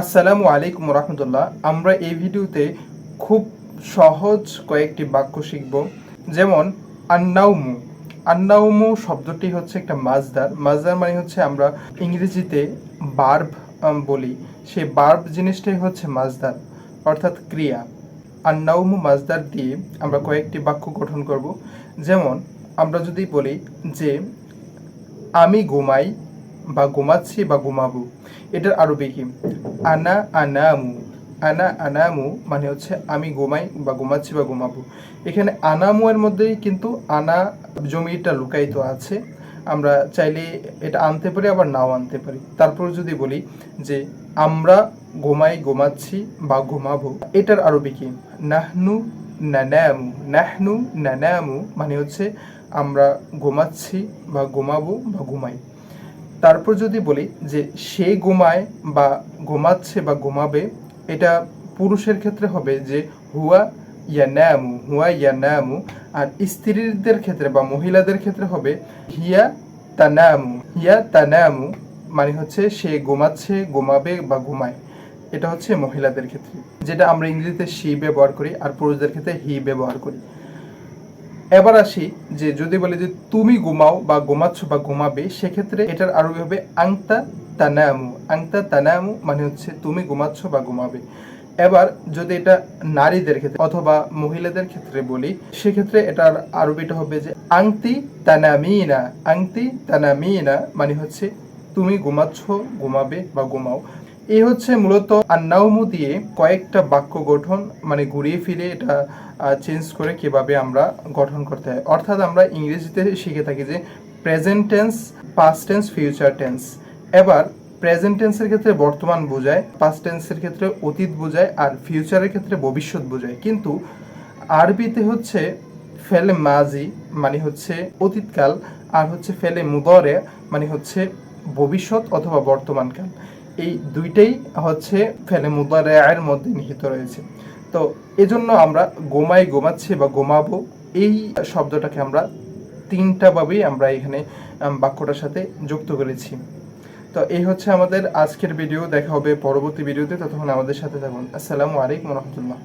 আসসালামু আলাইকুম রহমতুল্লাহ। আমরা এই ভিডিওতে খুব সহজ কয়েকটি বাক্য শিখব। যেমন আন্নাউমু আন্নাউমু শব্দটি হচ্ছে একটা মাজদার। মাজদার মানে হচ্ছে আমরা ইংরেজিতে বার্ব বলি। সেই বার্ব জিনিসটাই হচ্ছে মাজদার, অর্থাৎ ক্রিয়া। আন্নাউমু মাজদার দিয়ে আমরা কয়েকটি বাক্য গঠন করব। যেমন, আমরা যদি বলি যে, আমি ঘুমাই বা ঘুমাচ্ছি বা ঘুমাবো এটার আরবি কি? আনা আনামু। আনা আনামু মানে হচ্ছে আমি ঘুমাই বা ঘুমাচ্ছি বা ঘুমাবো এখানে আনামু এর মধ্যেই কিন্তু আনা জমিটা লুকায়িত আছে। আমরা চাইলে এটা আনতে পারি, আবার নাও আনতে পারি। তারপর যদি বলি যে আমরা ঘুমাই, ঘুমাচ্ছি বা ঘুমাবো এটার আরবি কি? নাহনু নানামু। নাহনু নানামু মানে হচ্ছে আমরা ঘুমাচ্ছি বা ঘুমাবো বা ঘুমাই তারপর যদি বলি যে সে ঘুমায় বা ঘুমাচ্ছে বা ঘুমাবে, এটা পুরুষের ক্ষেত্রে হবে যে হুয়া ইয়ানামু হুয়া ইয়ানামু। আর স্ত্রীদের ক্ষেত্রে বা মহিলাদের ক্ষেত্রে হবে হিয়া তা তানামু। হিয়া তা তানামু মানে হচ্ছে সে ঘুমাচ্ছে, ঘুমাবে বা ঘুমায়। এটা হচ্ছে মহিলাদের ক্ষেত্রে। যেটা আমরা ইংরেজিতে সি ব্যবহার করি আর পুরুষদের ক্ষেত্রে হি ব্যবহার করি। এবার আসি যে যদি বলি যে তুমি ঘুমাও বা ঘুমাচ্ছ বা ঘুমাবে, সেক্ষেত্রে এটার আরবি হবে আংতা তানামু। আংতা তানামু মানে হচ্ছে তুমি ঘুমাচ্ছ বা ঘুমাবে। এবার যদি এটা নারীদের ক্ষেত্রে অথবা মহিলাদের ক্ষেত্রে বলি, সেক্ষেত্রে এটার আরবিটা হবে যে আংতি তানামিনা। আংতি তানামিনা মানে হচ্ছে তুমি ঘুমাচ্ছ, ঘুমাবে বা ঘুমাও। এই হচ্ছে মূলত আন্নাউমু দিয়ে কয়েকটা বাক্য গঠন মানে ঘুরিয়ে ফিরে এটা চেঞ্জ করে কীভাবে আমরা গঠন করতে হয়। অর্থাৎ আমরা ইংরেজিতে শিখে থাকি যে present tense past tense future tense এবার প্রেজেন্ট টেন্সের ক্ষেত্রে বর্তমান বোঝায় পাস্ট টেন্সের ক্ষেত্রে অতীত বোঝায় আর ফিউচারের ক্ষেত্রে ভবিষ্যৎ বোঝায়। কিন্তু আরবিতে হচ্ছে ফেলে মাজি মানে হচ্ছে অতীতকাল, আর হচ্ছে ফেলে মুদরে মানে হচ্ছে ভবিষ্যৎ অথবা বর্তমানকাল। এই দুইটাই হচ্ছে ফেলে মুদারের মধ্যে নিহিত রয়েছে। তো এজন্য আমরা গোমায় গোমাচ্ছে বা গোমাবো এই শব্দটাকে আমরা তিনটা ভাবেই আমরা এখানে বাক্যটার সাথে যুক্ত করেছি। তো এই হচ্ছে আমাদের আজকের ভিডিও, দেখা হবে পরবর্তী ভিডিওতে, ততক্ষণ আমাদের সাথে থাকুন। আসসালামু আলাইকুম রহমতুল্লাহ।